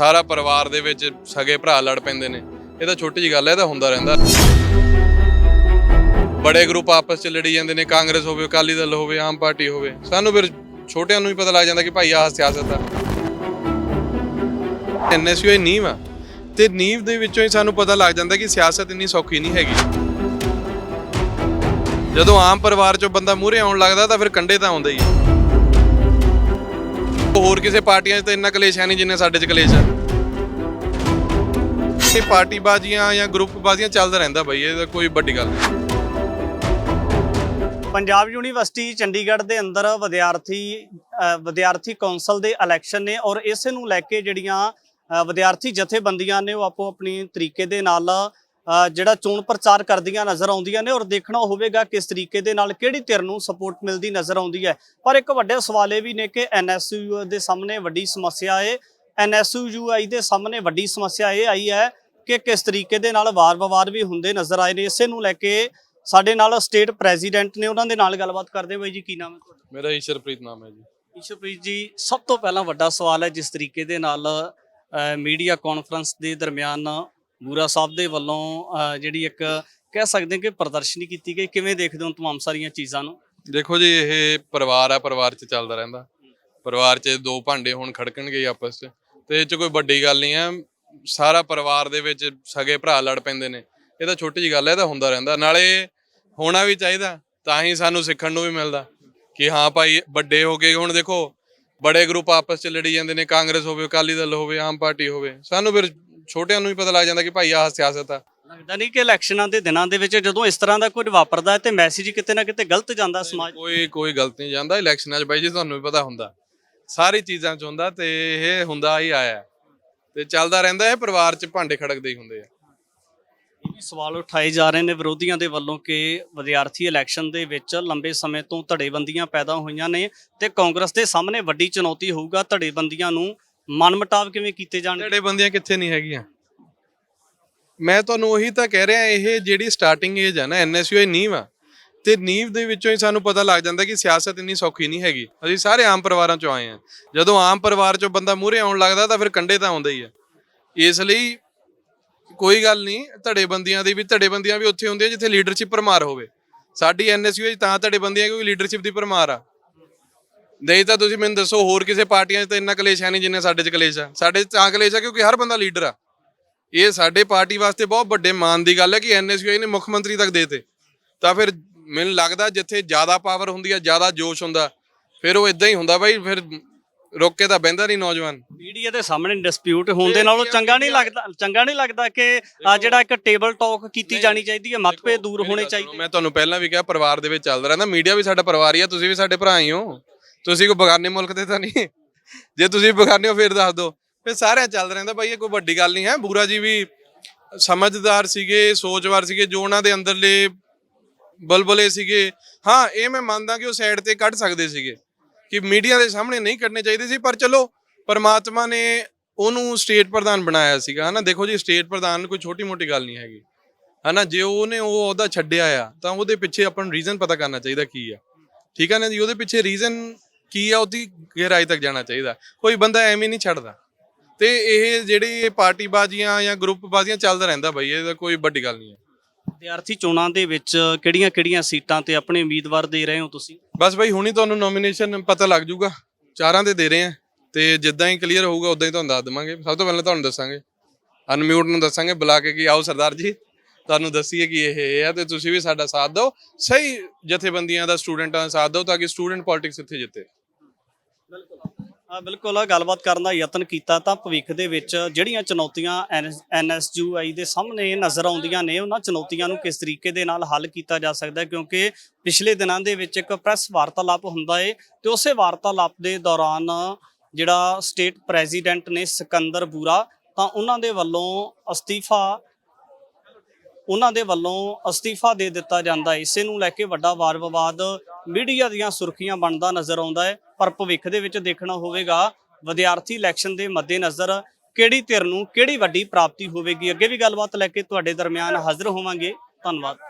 ਸਾਰਾ ਪਰਿਵਾਰ ਦੇ ਵਿੱਚ ਸਗੇ ਭਰਾ ਲੜ ਪੈਂਦੇ ਨੇ। ਇਹ ਤਾਂ ਛੋਟੀ ਜੀ ਗੱਲ ਹੈ, ਇਹ ਤਾਂ ਹੁੰਦਾ ਰਹਿੰਦਾ। ਬੜੇ ਗਰੁੱਪ ਆਪਸ ਚ ਲੜੀ ਜਾਂਦੇ ਨੇ, ਕਾਂਗਰਸ ਹੋਵੇ, ਅਕਾਲੀ ਦਲ ਹੋਵੇ, ਆਮ ਪਾਰਟੀ ਹੋਵੇ। ਸਾਨੂੰ ਫਿਰ ਛੋਟਿਆਂ ਨੂੰ ਹੀ ਪਤਾ ਲੱਗ ਜਾਂਦਾ ਕਿ ਭਾਈ ਆਹ ਸਿਆਸਤ ਆ। ਐਨਐਸਯੂ ਨੀਂਹ ਆ ਤੇ ਨੀਂਹ ਦੇ ਵਿੱਚੋਂ ਹੀ ਸਾਨੂੰ ਪਤਾ ਲੱਗ ਜਾਂਦਾ ਕਿ ਸਿਆਸਤ ਇੰਨੀ ਸੌਖੀ ਨਹੀਂ ਹੈਗੀ। ਜਦੋਂ ਆਮ ਪਰਿਵਾਰ ਚੋਂ ਬੰਦਾ ਮੂਹਰੇ ਆਉਣ ਲੱਗਦਾ ਤਾਂ ਫਿਰ ਕੰਡੇ ਤਾਂ ਆਉਂਦੇ ਹੀ ਹੋਰ ਕਿਸੇ ਪਾਰਟੀਆਂ 'ਚ ਤਾਂ ਇੰਨਾ ਕਲੇਸ਼ ਹੈ ਨਹੀਂ ਜਿੰਨੇ ਸਾਡੇ 'ਚ ਕਲੇਸ਼ ਆ। ਇਹ ਪਾਰਟੀ ਬਾਜ਼ੀਆਂ ਜਾਂ ਗਰੁੱਪ ਬਾਜ਼ੀਆਂ ਚੱਲਦਾ ਰਹਿੰਦਾ ਬਈ, ਇਹ ਤਾਂ ਕੋਈ ਵੱਡੀ ਗੱਲ ਨਹੀਂ। ਪੰਜਾਬ ਯੂਨੀਵਰਸਿਟੀ ਚੰਡੀਗੜ੍ਹ ਦੇ ਅੰਦਰ ਵਿਦਿਆਰਥੀ ਵਿਦਿਆਰਥੀ ਕੌਂਸਲ ਦੇ ਇਲੈਕਸ਼ਨ ਨੇ ਔਰ ਇਸੇ ਨੂੰ ਲੈ ਕੇ ਜਿਹੜੀਆਂ ਵਿਦਿਆਰਥੀ ਜਥੇਬੰਦੀਆਂ ਨੇ ਉਹ ਆਪੋ ਆਪਣੀ ਤਰੀਕੇ ਦੇ ਨਾਲ ਜਿਹੜਾ ਚੋਣ ਪ੍ਰਚਾਰ ਕਰਦੀਆਂ ਨਜ਼ਰ ਆਉਂਦੀਆਂ ਨੇ ਔਰ ਦੇਖਣਾ ਹੋਵੇਗਾ ਕਿਸ ਤਰੀਕੇ ਦੇ ਨਾਲ ਕਿਹੜੀ ਧਿਰ ਨੂੰ ਸਪੋਰਟ ਮਿਲਦੀ ਨਜ਼ਰ ਆਉਂਦੀ ਹੈ। ਪਰ ਇੱਕ ਵੱਡੇ ਸਵਾਲ ਇਹ ਵੀ ਨੇ ਕਿ ਐਨਐਸਯੂ ਦੇ ਸਾਹਮਣੇ ਵੱਡੀ ਸਮੱਸਿਆ ਹੈ ਐਨਐਸਯੂਆਈ ਦੇ ਸਾਹਮਣੇ ਵੱਡੀ ਸਮੱਸਿਆ ਇਹ ਆਈ ਹੈ ਕਿ ਕਿਸ ਤਰੀਕੇ ਦੇ ਨਾਲ ਵਾਰ-ਵਾਰ ਵੀ ਹੁੰਦੇ ਨਜ਼ਰ ਆਏ ਨੇ। ਇਸੇ ਨੂੰ ਲੈ ਕੇ ਸਾਡੇ ਨਾਲ ਸਟੇਟ ਪ੍ਰੈਜ਼ੀਡੈਂਟ ਨੇ ਉਹਨਾਂ ਦੇ ਨਾਲ ਗੱਲਬਾਤ ਕਰਦੇ ਬਾਈ ਜੀ ਕੀ ਨਾਮ ਹੈ ਤੁਹਾਡਾ? ਮੇਰਾ ਈਸ਼ਰਪ੍ਰੀਤ ਨਾਮ ਹੈ ਜੀ। ਈਸ਼ਵਪ੍ਰੀਤ ਜੀ ਸਭ ਤੋਂ ਪਹਿਲਾਂ ਵੱਡਾ ਸਵਾਲ ਹੈ ਜਿਸ ਤਰੀਕੇ ਦੇ ਨਾਲ ਮੀਡੀਆ ਕਾਨਫਰੰਸ ਦੇ ਦਰਮਿਆਨ ਬੂਰਾ ਸਾਹਿਬ ਦੇ ਵੱਲੋਂ ਜਿਹੜੀ ਇੱਕ ਕਹਿ ਸਕਦੇ ਕਿ ਪ੍ਰਦਰਸ਼ਨੀ ਕੀਤੀ ਗਈ। ਕਿਵੇਂ ਦੇਖਦੇ ਹੋ ਤਮਾਮ ਸਾਰੀਆਂ ਚੀਜ਼ਾਂ ਨੂੰ? ਦੇਖੋ ਜੀ, ਇਹ ਪਰਿਵਾਰ ਆ, ਪਰਿਵਾਰ 'ਚ ਚੱਲਦਾ ਰਹਿੰਦਾ। ਪਰਿਵਾਰ 'ਚ ਦੋ ਭਾਂਡੇ ਹੁਣ ਖੜਕਣਗੇ ਆਪਸ 'ਚ। ਤੇ ਇਹ 'ਚ ਕੋਈ ਵੱਡੀ ਗੱਲ ਨਹੀਂ ਆ ਸਾਰਾ ਪਰਿਵਾਰ ਦੇ ਵਿੱਚ ਸਗੇ ਭਰਾ ਲੜ ਪੈਂਦੇ ਨੇ। ਇਹ ਤਾਂ ਛੋਟੀ ਜੀ ਗੱਲ ਹੈ, ਇਹ ਤਾਂ ਹੁੰਦਾ ਰਹਿੰਦਾ। ਨਾਲੇ ਹੋਣਾ ਵੀ ਚਾਹੀਦਾ, ਤਾਂ ਹੀ ਸਾਨੂੰ ਸਿੱਖਣ ਨੂੰ ਵੀ ਮਿਲਦਾ ਕਿ ਹਾਂ ਭਾਈ, ਵੱਡੇ ਹੋ ਗਏ ਹੁਣ ਦੇਖੋ, ਬੜੇ ਗਰੁੱਪ ਆਪਸ 'ਚ ਲੜੀ ਜਾਂਦੇ ਨੇ। ਕਾਂਗਰਸ ਹੋਵੇ, ਅਕਾਲੀ ਦਲ ਹੋਵੇ, ਆਮ ਪਾਰਟੀ ਹੋਵੇ। ਸਾਨੂੰ ਫਿਰ ਛੋਟਿਆਂ ਨੂੰ ਹੀ ਪਤਾ ਲੱਗ ਜਾਂਦਾ ਕਿ ਭਾਈ ਆਹ ਸਿਆਸਤ ਆ। ਲੱਗਦਾ ਨਹੀਂ ਕਿ ਇਲੈਕਸ਼ਨਾਂ ਦੇ ਦਿਨਾਂ ਦੇ ਵਿੱਚ ਜਦੋਂ ਇਸ ਤਰ੍ਹਾਂ ਦਾ ਕੁਝ ਵਾਪਰਦਾ ਹੈ ਤੇ ਮੈਸੇਜ ਕਿਤੇ ਨਾ ਕਿਤੇ ਗਲਤ ਜਾਂਦਾ ਸਮਾਜ ਕੋਈ ਕੋਈ ਗਲਤ ਨਹੀਂ ਜਾਂਦਾ। ਇਲੈਕਸ਼ਨਾਂ 'ਚ ਬਾਈ ਜੀ ਤੁਹਾਨੂੰ ਵੀ ਪਤਾ ਹੁੰਦਾ। ਸਾਰੀ ਚੀਜ਼ਾਂ 'ਚ ਹੁੰਦਾ ਤੇ ਇਹ ਹੁੰਦਾ ਹੀ ਆਇਆ। ਤੇ ਚੱਲਦਾ ਰਹਿੰਦਾ ਇਹ ਪਰਿਵਾਰ 'ਚ ਭਾਂਡੇ ਖੜਕਦੇ ਹੀ ਹੁੰਦੇ ਆ। ਇਹ ਵੀ ਸਵਾਲ ਉਠਾਏ ਜਾ ਰਹੇ ਨੇ ਵਿਰੋਧੀਆਂ ਦੇ ਵੱਲੋਂ ਕਿ ਵਿਦਿਆਰਥੀ ਇਲੈਕਸ਼ਨ ਦੇ ਵਿੱਚ ਲੰਬੇ ਸਮੇਂ ਤੋਂ ਧੜੇਬੰਦੀਆਂ ਪੈਦਾ ਹੋਈਆਂ ਨੇ ਤੇ ਕਾਂਗਰਸ ਦੇ ਸਾਹਮਣੇ ਵੱਡੀ ਚੁਣੌਤੀ ਹੋਊਗਾ ਧੜੇਬੰਦੀਆਂ ਨੂੰ। ਮਨਮਟਾਵ ਕਿਵੇਂ ਕੀਤੇ ਜਾਣਗੇ ਜਿਹੜੇ ਬੰਦੀਆਂ ਕਿੱਥੇ ਨਹੀਂ ਹੈਗੀਆਂ। ਮੈਂ ਤੁਹਾਨੂੰ ਉਹੀ ਤਾਂ ਕਹਿ ਰਿਹਾ, ਇਹ ਜਿਹੜੀ ਸਟਾਰਟਿੰਗ ਏਜ ਆ ਨਾ ਐਨਐਸਯੂ ਨੀਂਹ ਆ ਤੇ ਨੀਂਹ ਦੇ ਵਿੱਚੋਂ ਹੀ ਸਾਨੂੰ ਪਤਾ ਲੱਗ ਜਾਂਦਾ ਕਿ ਸਿਆਸਤ ਇੰਨੀ ਸੌਖੀ ਨਹੀਂ ਹੈਗੀ। ਅਸੀਂ ਸਾਰੇ ਆਮ ਪਰਿਵਾਰਾਂ ਚੋਂ ਆਏ ਆ। ਜਦੋਂ ਆਮ ਪਰਿਵਾਰ ਚੋਂ ਬੰਦਾ ਮੂਹਰੇ ਆਉਣ ਲੱਗਦਾ, ਤਾਂ ਫਿਰ ਕੰਡੇ ਤਾਂ ਆਉਂਦੇ ਹੀ ਆ। ਇਸ ਲਈ ਕੋਈ ਗੱਲ ਨਹੀਂ, ਧੜੇਬੰਦੀਆਂ ਦੀ ਵੀ, ਧੜੇਬੰਦੀਆਂ ਵੀ ਉੱਥੇ ਹੁੰਦੀਆਂ ਜਿੱਥੇ ਲੀਡਰਸ਼ਿਪ ਪਰਮਾਰ ਹੋਵੇ। ਸਾਡੀ ਐਨਐਸਯੂ ਤਾਂ ਧੜੇਬੰਦੀਆਂ, ਕਿਉਂਕਿ ਲੀਡਰਸ਼ਿਪ ਦੀ ਪਰਮਾਰ ਆ। ਨਹੀਂ ਤਾਂ ਤੁਸੀਂ ਮੈਨੂੰ ਦੱਸੋ ਹੋਰ ਕਿਸੇ ਪਾਰਟੀਆਂ 'ਚ ਤਾਂ ਇੰਨਾ ਕਲੇਸ਼ ਹੈ ਨਹੀਂ ਜਿੰਨੇ ਸਾਡੇ 'ਚ ਕਲੇਸ਼ ਆ? ਸਾਡੇ 'ਚ ਤਾਂ ਕਲੇਸ਼ ਆ ਕਿਉਂਕਿ ਹਰ ਬੰਦਾ ਲੀਡਰ ਆ। ਇਹ ਸਾਡੇ ਪਾਰਟੀ ਵਾਸਤੇ ਬਹੁਤ ਵੱਡੇ ਮਾਣ ਦੀ ਗੱਲ ਹੈ ਕਿ ਐਨਐਸਯੂ ਨੇ ਮੁੱਖ ਮੰਤਰੀ ਤੱਕ ਦੇਤੇ। ਤਾਂ ਫਿਰ ਮੈਨੂੰ ਲੱਗਦਾ ਜਿੱਥੇ ਜ਼ਿਆਦਾ ਪਾਵਰ ਹੁੰਦੀ ਆ ਜ਼ਿਆਦਾ ਜੋਸ਼ ਹੁੰਦਾ ਫਿਰ ਉਹ ਇਦਾਂ ਹੀ ਹੁੰਦਾ ਬਾਈ ਫਿਰ ਰੁੱਕ ਕੇ ਤਾਂ ਬਹਿੰਦਾ ਨਹੀਂ ਨੌਜਵਾਨ। ਮੀਡੀਆ ਦੇ ਸਾਹਮਣੇ ਡਿਸਪਿਊਟ ਹੋਣ ਦੇ ਨਾਲੋਂ ਚੰਗਾ ਨਹੀਂ ਲੱਗਦਾ ਚੰਗਾ ਨਹੀਂ ਲੱਗਦਾ ਕਿ ਆ ਜਿਹੜਾ ਇੱਕ ਟੇਬਲ ਟਾਕ ਕੀਤੀ ਜਾਣੀ ਚਾਹੀਦੀ ਹੈ ਮਤਭੇਦ ਦੂਰ ਹੋਣੇ ਚਾਹੀਦੇ। ਮੈਂ ਤੁਹਾਨੂੰ ਪਹਿਲਾਂ ਵੀ ਕਿਹਾ ਪਰਿਵਾਰ ਦੇ ਵਿੱਚ ਚੱਲਦਾ ਰਹਿੰਦਾ ਮੀਡੀਆ ਵੀ ਸਾਡਾ ਪਰਿਵਾਰ ਹੀ ਆ ਤੁਸੀਂ ਵੀ ਸਾਡੇ ਭਰਾ ਹੀ ਹੋ। ਤੁਸੀਂ ਕੋਈ ਬਗਾਨੇ ਮੁਲਕ ਦੇ ਤਾਂ ਨਹੀਂ। ਜੇ ਤੁਸੀਂ ਬਗਾਨੇ ਹੋ, ਫਿਰ ਦੱਸ ਦਿਓ। ਫਿਰ ਸਾਰਿਆਂ ਚੱਲਦਾ ਰਹਿੰਦਾ ਬਾਈ, ਇਹ ਕੋਈ ਵੱਡੀ ਗੱਲ ਨਹੀਂ ਹੈ। ਬੂਰਾ ਜੀ ਵੀ ਸਮਝਦਾਰ ਸੀਗੇ, ਸੋਚਵਾਰ ਸੀਗੇ, ਜੋ ਉਹਨਾਂ ਦੇ ਅੰਦਰਲੇ ਬਲਬਲੇ ਸੀਗੇ। ਹਾਂ, ਇਹ ਮੈਂ ਮੰਨਦਾ ਕਿ ਉਹ ਸਾਈਡ ਤੇ ਕੱਢ ਸਕਦੇ ਸੀਗੇ ਕਿ ਮੀਡੀਆ ਦੇ ਸਾਹਮਣੇ ਨਹੀਂ ਕੱਢਣੇ ਚਾਹੀਦੇ ਸੀ, ਪਰ ਚਲੋ, ਪਰਮਾਤਮਾ ਨੇ ਉਹਨੂੰ ਸਟੇਟ ਪ੍ਰਧਾਨ ਬਣਾਇਆ ਸੀਗਾ, ਹਨਾ? ਦੇਖੋ ਜੀ ਸਟੇਟ ਪ੍ਰਧਾਨ ਕੋਈ ਛੋਟੀ ਮੋਟੀ ਗੱਲ ਨਹੀਂ ਹੈਗੀ, ਹਨਾ? ਜੇ ਉਹਨੇ ਉਹ ਉਹਦਾ ਛੱਡਿਆ ਆ, ਤਾਂ ਉਹਦੇ ਪਿੱਛੇ ਆਪਾਂ ਨੂੰ ਰੀਜ਼ਨ ਪਤਾ ਕਰਨਾ ਚਾਹੀਦਾ ਕੀ ਆ। ਠੀਕ ਹੈ ਨਾ ਜੀ? ਉਹਦੇ ਪਿੱਛੇ ਰੀਜ਼ਨ ਕੀ ਆ ਉਹਦੀ ਗਹਿਰਾਈ ਤੱਕ ਜਾਣਾ ਚਾਹੀਦਾ। ਕੋਈ ਬੰਦਾ ਐਵੇਂ ਨਹੀਂ ਛੱਡਦਾ। ਤੇ ਇਹ ਜਿਹੜੀ ਪਾਰਟੀ ਬਾਜ਼ੀਆਂ ਜਾਂ ਗਰੁੱਪ ਬਾਜ਼ੀਆਂ ਚੱਲਦਾ ਰਹਿੰਦਾ ਬਈ ਇਹ ਤਾਂ ਕੋਈ ਵੱਡੀ ਗੱਲ ਨਹੀਂ ਹੈ। ਵਿਦਿਆਰਥੀ ਚੋਣਾਂ ਦੇ ਵਿੱਚ ਕਿਹੜੀਆਂ-ਕਿਹੜੀਆਂ ਸੀਟਾਂ ਤੇ ਆਪਣੇ ਉਮੀਦਵਾਰ ਦੇ ਰਹੇ ਹੋ ਤੁਸੀਂ? ਬਸ ਬਈ ਹੁਣੀ ਤੁਹਾਨੂੰ ਨੋਮੀਨੇਸ਼ਨ ਪਤਾ ਲੱਗ ਜਾਊਗਾ। ਚਾਰਾਂ ਤੇ ਦੇ ਰਹੇ ਆ ਤੇ ਜਿੱਦਾਂ ਹੀ ਕਲੀਅਰ ਹੋਊਗਾ ਉਦਾਂ ਹੀ ਤੁਹਾਨੂੰ ਦੱਸ ਦੇਵਾਂਗੇ। ਸਭ ਤੋਂ ਪਹਿਲਾਂ ਤੁਹਾਨੂੰ ਦੱਸਾਂਗੇ। ਅਨਮਿਊਟ ਨੂੰ ਦੱਸਾਂਗੇ ਬੁਲਾ ਕੇ ਕਿ ਆਓ ਸਰਦਾਰ ਜੀ ਤੁਹਾਨੂੰ ਦੱਸੀਏ ਕਿ ਇਹ ਇਹ ਆ ਤੇ ਤੁਸੀਂ ਵੀ ਸਾਡਾ ਸਾਥ ਦਿਓ। ਸਹੀ ਜਥੇਬੰਦੀਆਂ ਦਾ ਸਟੂਡੈਂਟਾਂ ਦਾ ਸਾਥ ਦਿਓ ਤਾਂ ਕਿ ਸਟੂਡੈਂਟ ਪੋਲਿਟਿਕਸ ਇੱਥੇ ਜਿੱਤੇ। ਆ ਬਿਲਕੁਲ ਗੱਲਬਾਤ ਕਰਨ ਦਾ ਯਤਨ ਕੀਤਾ ਤਾਂ ਭਵਿੱਖ ਦੇ ਵਿੱਚ ਜਿਹੜੀਆਂ ਚੁਣੌਤੀਆਂ ਐਨਐਸਯੂਆਈ ਦੇ ਸਾਹਮਣੇ ਨਜ਼ਰ ਆਉਂਦੀਆਂ ਨੇ, ਉਹਨਾਂ ਚੁਣੌਤੀਆਂ ਨੂੰ ਕਿਸ ਤਰੀਕੇ ਦੇ ਨਾਲ ਹੱਲ ਕੀਤਾ ਜਾ ਸਕਦਾ ਕਿਉਂਕਿ ਪਿਛਲੇ ਦਿਨਾਂ ਦੇ ਵਿੱਚ ਇੱਕ ਪ੍ਰੈਸ ਵਾਰਤਾਲਾਪ ਹੁੰਦਾ ਏ ਤੇ ਉਸੇ ਵਾਰਤਾਲਾਪ ਦੇ ਦੌਰਾਨ ਜਿਹੜਾ ਸਟੇਟ ਪ੍ਰੈਜ਼ੀਡੈਂਟ ਨੇ ਸਿਕੰਦਰ ਬੂਰਾ, ਤਾਂ ਉਹਨਾਂ ਦੇ ਵੱਲੋਂ ਅਸਤੀਫਾ, ਉਹਨਾਂ ਦੇ ਵੱਲੋਂ ਅਸਤੀਫਾ ਦੇ ਦਿੱਤਾ ਜਾਂਦਾ, ਇਸੇ ਨੂੰ ਲੈ ਕੇ ਵੱਡਾ ਵਾਰ ਵਿਵਾਦ ਮੀਡੀਆ ਦੀਆਂ ਸੁਰਖੀਆਂ ਬਣਦਾ ਨਜ਼ਰ ਆਉਂਦਾ ਹੈ, ਪਰ ਭਵਿੱਖ ਦੇ ਵਿੱਚ ਦੇਖਣਾ ਹੋਵੇਗਾ, ਵਿਦਿਆਰਥੀ ਇਲੈਕਸ਼ਨ ਦੇ ਮੱਦੇਨਜ਼ਰ ਕਿਹੜੀ ਧਿਰ ਨੂੰ ਕਿਹੜੀ ਵੱਡੀ ਪ੍ਰਾਪਤੀ ਹੋਵੇਗੀ? ਅੱਗੇ ਵੀ ਗੱਲਬਾਤ ਲੈ ਕੇ ਤੁਹਾਡੇ ਦਰਮਿਆਨ ਹਾਜ਼ਰ ਹੋਵਾਂਗੇ। ਧੰਨਵਾਦ।